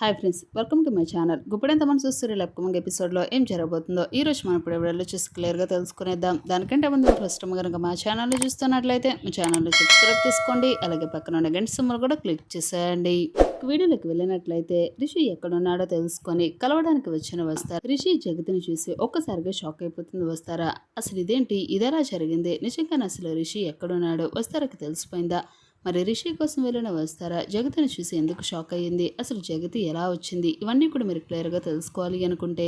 Hi friends welcome to my channel Guppedantha మన చూస్తున్న upcoming ఎపిసోడ్లో ఏం జరగబోతుందో ఈ రోజు మనం ఇప్పుడు వీడియోలో చూసి క్లియర్గా తెలుసుకునేద్దాం. దానికంటే ముందు ఫస్ట్ టైం కనుక మా ఛానల్ని చూస్తున్నట్లయితే మా ఛానల్ని సబ్స్క్రైబ్ చేసుకోండి. అలాగే పక్కన ఉన్న గంట సింబల్ కూడా క్లిక్ చేసేయండి. వీడియోలోకి వెళ్ళినట్లయితే రిషి ఎక్కడున్నాడో తెలుసుకొని కలవడానికి వచ్చిన వస్తారు? రిషి జగతిని చూసి ఒక్కసారిగా షాక్ అయిపోతుంది. వస్తారా? అసలు ఇదేంటి? ఇదేలా జరిగింది? నిజంగానే అసలు రిషి ఎక్కడున్నాడో? వస్తారకి తెలిసిపోయిందా? మరి రిషి కోసం వెళ్ళిన వస్తారా? జగతిని చూసి ఎందుకు షాక్ అయ్యింది? అసలు జగతి ఎలా వచ్చింది? ఇవన్నీ కూడా మీరు క్లియర్గా తెలుసుకోవాలి అనుకుంటే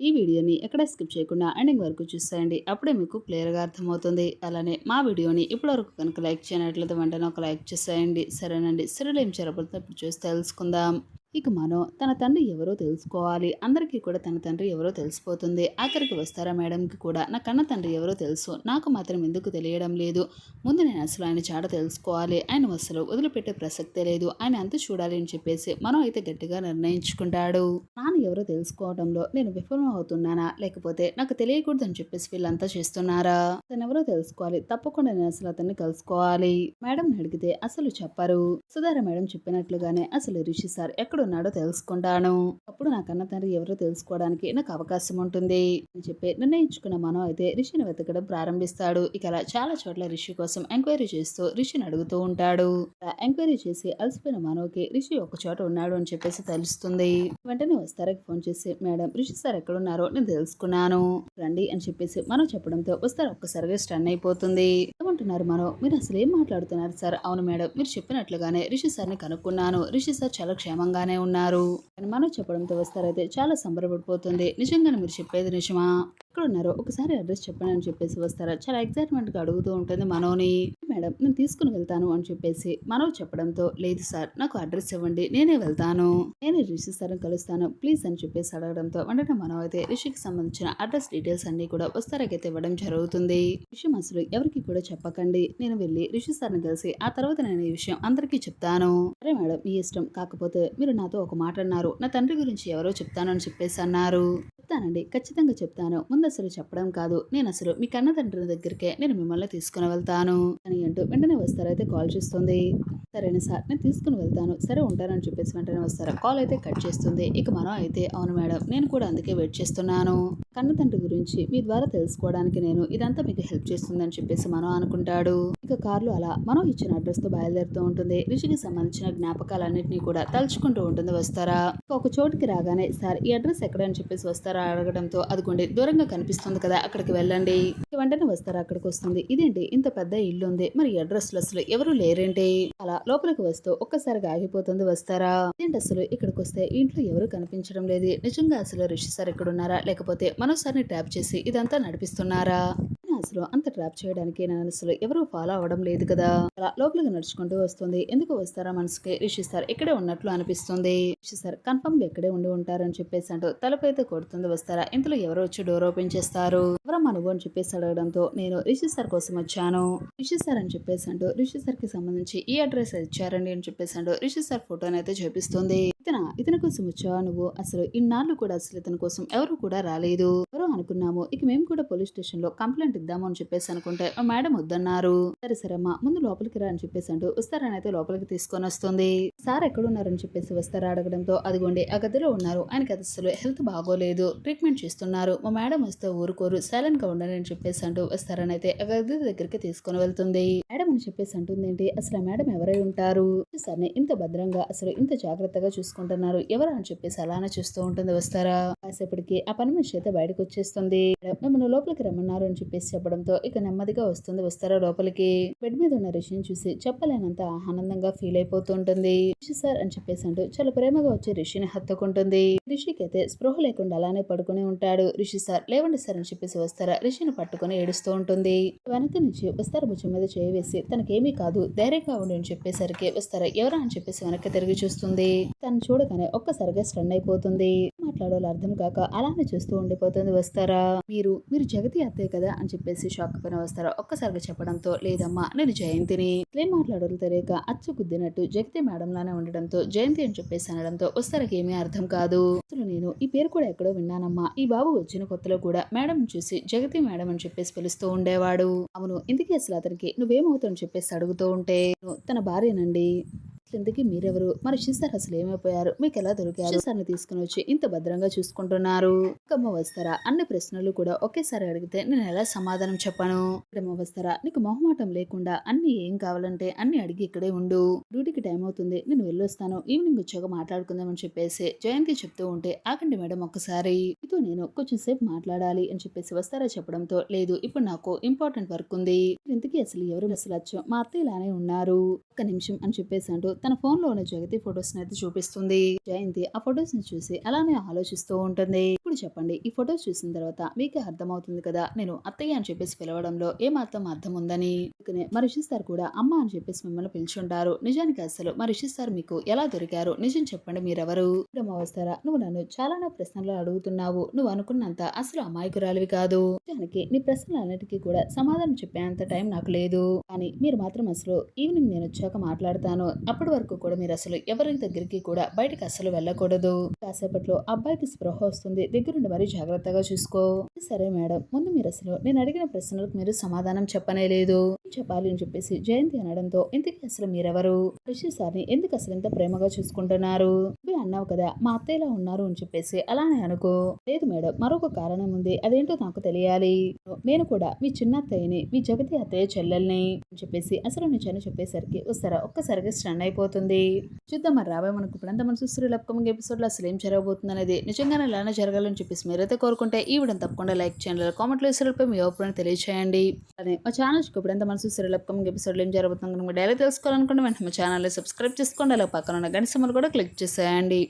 ఈ వీడియోని ఎక్కడ స్కిప్ చేయకుండా ఎండింగ్ వరకు చూసేయండి. అప్పుడే మీకు క్లియర్గా అర్థమవుతుంది. అలానే మా వీడియోని ఇప్పటివరకు కనుక లైక్ చేయనట్లయితే వెంటనే ఒక లైక్ చేసేయండి. సరేనండి. సరేలో ఏం జరగబోతుందో ఇప్పుడు చూసి తెలుసుకుందాం. ఇక మనం తన తండ్రి ఎవరో తెలుసుకోవాలి. అందరికీ కూడా తన తండ్రి ఎవరో తెలిసిపోతుంది. ఆఖరికి వస్తారా మేడంకి కూడా. నా కన్న తండ్రి ఎవరో తెలుసు. నాకు మాత్రం ఎందుకు తెలియడం లేదు. ముందు నేను అసలు ఆయన చాడ తెలుసుకోవాలి. ఆయన అసలు వదిలిపెట్టే ప్రసక్తే లేదు. ఆయన అంత చూడాలి అని చెప్పేసి మనం అయితే గట్టిగా నిర్ణయించుకుంటాడు. నాన్న ఎవరో తెలుసుకోవడంలో నేను విఫలం అవుతున్నానా? లేకపోతే నాకు తెలియకూడదు అని చెప్పేసి వీళ్ళంతా చేస్తున్నారా? తను ఎవరో తెలుసుకోవాలి. తప్పకుండా నేను అసలు అతన్ని కలుసుకోవాలి. మేడం అడిగితే అసలు చెప్పరు. సుధార మేడం చెప్పినట్లుగానే అసలు రిషి సార్ ఎక్కడ ఎక్కడున్నాడో తెలుసుకుంటాను. అప్పుడు నా కన్న తండ్రి ఎవరో తెలుసుకోవడానికి నాకు అవకాశం ఉంటుంది అని చెప్పి నిర్ణయించుకున్న మనం అయితే రిషిని వెతకడం ప్రారంభిస్తాడు. ఇక అలా చాలా చోట్ల రిషి కోసం ఎంక్వైరీ చేస్తూ రిషిని అడుగుతూ ఉంటాడు. ఎంక్వైరీ చేసి అలసిపోయిన మనోకి రిషి ఒక చోట ఉన్నాడు అని చెప్పేసి తెలుస్తుంది. వెంటనే వస్తారకి ఫోన్ చేసి మేడం రిషి సార్ ఎక్కడున్నారో నేను తెలుసుకున్నాను. రండి అని చెప్పేసి మనం చెప్పడంతో వస్తారు ఒక్కసారిగా స్టన్ అయిపోతుంది. ఏమంటున్నారు మనం? మీరు అసలు ఏం మాట్లాడుతున్నారు సార్? అవును మేడం మీరు చెప్పినట్లుగానే రిషి సార్ని కనుక్కున్నాను. రిషి సార్ చాలా క్షేమంగానే ఉన్నారు అని మనం చెప్పడంతో వస్తారైతే చాలా సంబరపడిపోతుంది. నిజంగానే మీరు చెప్పేది నిజమా? ఎక్కడ ఉన్నారో ఒకసారి అడ్రస్ చెప్పండి అని చెప్పేసి వస్తారా. చాలా ఎగ్జైట్మెంట్గా అడుగుతూ ఉంటుంది మనోని. మేడం నేను తీసుకుని వెళ్తాను అని చెప్పేసి మనవ్ చెప్పడంతో లేదు సార్ నాకు అడ్రస్ ఇవ్వండి నేనే వెళ్తాను. నేనే రిషి సార్ని కలుస్తాను ప్లీజ్ అని చెప్పేసి అడగడంతో వెంటనే మనవ్ అయితే రిషికి సంబంధించిన అడ్రస్ డీటెయిల్స్ అన్ని కూడా వస్తారకైతే ఇవ్వడం జరుగుతుంది. విషయం అసలు ఎవరికి కూడా చెప్పకండి. నేను వెళ్ళి రిషి సార్ని కలిసి ఆ తర్వాత నేను ఈ విషయం అందరికీ చెప్తాను. సరే మేడం మీ ఇష్టం. కాకపోతే మీరు నాతో ఒక మాట అన్నారు. నా తండ్రి గురించి ఎవరో చెప్తాను అని చెప్పేసి అన్నారు. చెప్తానండి. ఖచ్చితంగా చెప్తాను. ముందు అసలు చెప్పడం కాదు. నేను అసలు మీ కన్న తండ్రి దగ్గరికే నేను మిమ్మల్ని తీసుకుని వెళ్తాను అని అంటూ వెంటనే వస్తారైతే కాల్ చేస్తుంది. సరేనా సార్ నేను తీసుకుని వెళ్తాను. సరే ఉంటానని చెప్పేసి వెంటనే వస్తారా. కాల్ అయితే కట్ చేస్తుంది. ఇక మనం అయితే అవును మేడం నేను కూడా అందుకే వెయిట్ చేస్తున్నాను. కన్న తండ్రి గురించి మీ ద్వారా తెలుసుకోవడానికి నేను ఇదంతా మీకు హెల్ప్ చేస్తుందని చెప్పేసి మనం అనుకుంటాడు. ఇక కార్లు అలా మనం ఇచ్చిన అడ్రస్తో బయలుదేరుతూ ఉంటుంది. రిషికి సంబంధించిన జ్ఞాపకాలన్నింటినీ కూడా తలుచుకుంటూ ఉంటుంది వస్తారా? ఒక చోటుకి రాగానే సార్ ఈ అడ్రస్ ఎక్కడ అని చెప్పేసి వస్తారా? అడగడంతో అదిగోండి దూరంగా కనిపిస్తుంది కదా అక్కడికి వెళ్ళండి. వెంటనే వస్తారా అక్కడికి వస్తుంది. ఇదేంటి? ఇంత పెద్ద ఇల్లు ఉంది మరి అడ్రస్లో అసలు ఎవరు లేరేంటి? అలా లోపలికి వస్తూ ఒక్కసారిగా ఆగిపోతుంది వస్తారా? ఏంటి అసలు? ఇక్కడికి వస్తే ఇంట్లో ఎవరు కనిపించడం లేదు. నిజంగా అసలు రిషి సార్ ఇక్కడ ఉన్నారా లేకపోతే మరోసారిని ట్యాప్ చేసి ఇదంతా నడిపిస్తున్నారా? అసలు అంత ట్రాప్ చేయడానికి నా అసలు ఎవరు ఫాలో అవ్వడం లేదు కదా. అలా లోపలికి నడుచుకుంటూ వస్తుంది. ఎందుకు వస్తారా మనసుకి? రిషి సార్ ఇక్కడే ఉన్నట్లు అనిపిస్తుంది. రిషి సార్ కన్ఫర్మ్గా ఇక్కడే ఉండి ఉంటారని చెప్పేసి అంటూ తలపైతే కొడుతుంది. వస్తారా? ఇంతలో ఎవరో వచ్చి డోర్ ఓపెన్ చేస్తారు. ఎవరమ్మా నువ్వు? అని చెప్పేసి అడగడంతో నేను రిషి సార్ కోసం వచ్చాను. రిషి సార్ అని చెప్పేసి అంటూ రిషి సార్కి సంబంధించి ఈ అడ్రస్ ఇచ్చారండి అని చెప్పేసి అంటూ రిషి సార్ ఫోటోని అయితే చూపిస్తుంది. ఇతన ఇతని కోసం వచ్చావా నువ్వు అసలు ఇన్నాళ్ళు కూడా అసలు ఇతని కోసం ఎవరు కూడా రాలేదు. ఎవరో అనుకున్నాము ఇక మేము కూడా పోలీస్ స్టేషన్లో కంప్లైంట్ ఇద్దాము అని చెప్పేసి అనుకుంటే మేడం వద్దన్నారు. సరే సరే అమ్మా ముందు లోపలికి రా అని చెప్పేసి అంటూ వస్తారని అయితే లోపలికి తీసుకొని వస్తుంది. సార్ ఎక్కడున్నారని చెప్పేసి వస్తారా అడగడంతో అదిగోండి ఆ గదిలో ఉన్నారు. ఆయనకి అది అసలు హెల్త్ బాగోలేదు. ట్రీట్మెంట్ చేస్తున్నారు. మా మేడం వస్తే ఊరుకోరు. సైలెంట్గా ఉండాలి అని చెప్పేసి అంటూ వస్తారని అయితే ఆ గది దగ్గరికి తీసుకొని వెళ్తుంది. మేడం అని చెప్పేసి అంటుంది ఏంటి అసలు ఆ మేడం ఎవరై ఉంటారు? సార్ని ఇంత భద్రంగా అసలు ఇంత జాగ్రత్తగా చూసుకుంటున్నారు. ఎవరు అని చెప్పేసి అలానే చూస్తూ ఉంటుంది వస్తారా? కాసేపటికి ఆ పని మనిషి అయితే బయటకు వచ్చేస్తుంది. మిమ్మల్ని లోపలికి రమ్మన్నారు అని చెప్పేసి చెప్పడంతో ఇక నెమ్మదిగా వస్తుంది వస్తారా లోపలికి? బెడ్ మీద ఉన్న రిషిని చూసి చెప్పలేనంత ఆనందంగా ఫీల్ అయిపోతూ ఉంటుంది. రిషి సార్ అని చెప్పేసి అంటూ చాలా ప్రేమగా వచ్చి రిషిని హత్తుకుంటుంది. రిషికి అయితే స్పృహ లేకుండా అలానే పడుకుని ఉంటాడు. రిషి సార్ లేవండి సార్ అని చెప్పేసి వస్తారా? రిషిని పట్టుకుని ఏడుస్తూ ఉంటుంది. వెనక నుంచి వస్తారా భుజం మీద చేయి వేసి తనకేమీ కాదు ధైర్యంగా ఉండి అని చెప్పేసరికి వస్తారా? ఎవరా అని చెప్పేసి వెనక్కి తిరిగి చూస్తుంది. తను చూడగానే ఒక్కసారిగా స్టన్ అయిపోతుంది. మాట్లాడాలో అర్థం కాక అలానే చూస్తూ ఉండిపోతుంది వస్తారా? మీరు మీరు జగతి అత్తయ్య కదా అని చెప్పేసి షాక్ పైన వస్తారా? ఒక్కసారిగా చెప్పడంతో లేదమ్మా నేను జయంతిని. ఏం మాట్లాడాలో తెలియక అచ్చు గుద్దినట్టు జగతి మేడం లానే ఉండడంతో జయంతి అని చెప్పేసి అనడంతో వస్తారకి ఏమీ అర్థం కాదు. అసలు నేను ఈ పేరు కూడా ఎక్కడో విన్నానమ్మా. ఈ బాబు వచ్చిన కొత్తలో కూడా మేడం చూసి జగతి మేడం అని చెప్పేసి పిలుస్తూ ఉండేవాడు. అవును ఇందుకే అసలు అతనికి నువ్వేమవుతావు అని చెప్పేసి అడుగుతూ ఉంటే తన భార్యనండి. ఇంతకీ మీరెవరు? మరి సిస్టర్ అసలు ఏమైపోయారు? మీకు ఎలా దొరికారు సిస్టర్ని తీసుకుని వచ్చి ఇంత భద్రంగా చూసుకుంటున్నారు. అమ్మ వస్తారా అన్ని ప్రశ్నలు కూడా ఒకేసారి అడిగితే నేను ఎలా సమాధానం చెప్పను? అమ్మ వస్తారా నీకు మొహమాటం లేకుండా అన్ని ఏం కావాలంటే అన్ని అడిగి ఇక్కడే ఉండు. డ్యూటీకి టైం అవుతుంది. నేను వెళ్ళొస్తాను. ఈవినింగ్ వచ్చాక మాట్లాడుకుందామని చెప్పేసి జయంతి చెప్తూ ఉంటే ఆగండి మేడం ఒక్కసారి. మీతో నేను కొంచెం సేపు మాట్లాడాలి అని చెప్పేసి వస్తారా చెప్పడంతో లేదు. ఇప్పుడు నాకు ఇంపార్టెంట్ వర్క్ ఉంది. ఇంతకీ అసలు ఎవరు అసలు వచ్చాం మా అత్త ఇలానే ఉన్నారు. ఒక్క నిమిషం అని చెప్పేసి అంటూ తన ఫోన్లో ఉన్న జగతి ఫొటోస్ అయితే చూపిస్తుంది. జయంతి ఆ ఫొటోస్ని చూసి అలానే ఆలోచిస్తూ ఉంటుంది. ఇప్పుడు చెప్పండి. ఈ ఫొటోస్ చూసిన తర్వాత మీకే అర్థమవుతుంది కదా? నేను అత్తయ్య అని చెప్పేసి పిలవడంలో ఏమాత్రం అర్థం ఉందని. మరి సార్ కూడా అమ్మ అని చెప్పేసి మిమ్మల్ని పిలుచుంటారు. నిజానికి అసలు మరి సార్ మీకు ఎలా దొరికారు? నిజం చెప్పండి మీరెవరు? ఇప్పుడమ్మ వస్తారా నువ్వు నన్ను చాలానే ప్రశ్నలు అడుగుతున్నావు. నువ్వు అనుకున్నంత అసలు అమాయకురాలివి కాదు. నిజానికి నీ ప్రశ్నలన్నిటికీ కూడా సమాధానం చెప్పేంత టైం నాకు లేదు. కానీ మీరు మాత్రం అసలు ఈవినింగ్ నేను వచ్చాక మాట్లాడతాను. అప్పటి వరకు కూడా మీరు అసలు ఎవరి దగ్గరికి కూడా బయటకు అసలు వెళ్ళకూడదు. కాసేపట్లో అబ్బాయికి స్పృహ వస్తుంది. దగ్గరుండి మరీ జాగ్రత్తగా చూసుకో. సరే మేడం ముందు మీరు అసలు నేను అడిగిన ప్రశ్నలకు మీరు సమాధానం చెప్పనే లేదు. చెప్పాలి అని చెప్పేసి జయంతి అనడంతో ఇంతకీ అసలు మీరెవరు? రిషి సార్ని ఎందుకు అసలు ఇంత ప్రేమగా చూసుకుంటున్నారు? నువ్వే అన్నావు కదా మా అత్తయ్యలా ఉన్నారు అని చెప్పేసి అలానే అనుకో. లేదు మేడం మరొక కారణం ఉంది అదేంటో నాకు తెలియాలి. నేను కూడా మీ చిన్న అత్తయ్యని మీ జగతి అత్తయ్య చెల్లెల్ని అని చెప్పేసి అసలు నిజాన్ని చెప్పేసరికి వస్తారా ఒక్కసారిగా స్టన్ అయిపోతుంది. చూద్దాం మరి రాబోయే మనకు ఇప్పుడంతా మన చూస్తున్న అప్కమింగ్ ఎపిసోడ్ అసలు ఏం జరగబోతుంది అనేది నిజంగానే ఇలానే జరగాలని చెప్పేసి మీరైతే కోరుకుంటే ఈ వీడియో తప్పకుండా లైక్ చేయండి కామెంట్లో ఇసులపై మీ అభిప్రాయం తెలియచేయండి. అదే మా ఛానల్ ఇప్పుడంతా మన అప్కమింగ్ ఎపిసోడ్లో ఏం జరగబోతుంది కనుక డైలీ తెలుసుకోవాలనుకుంటే వెంటనే మా ఛానల్ సబ్స్క్రైబ్ చేసుకోండి. అలా పక్కన ఉన్న గంట కూడా క్లిక్ చేసేయండి.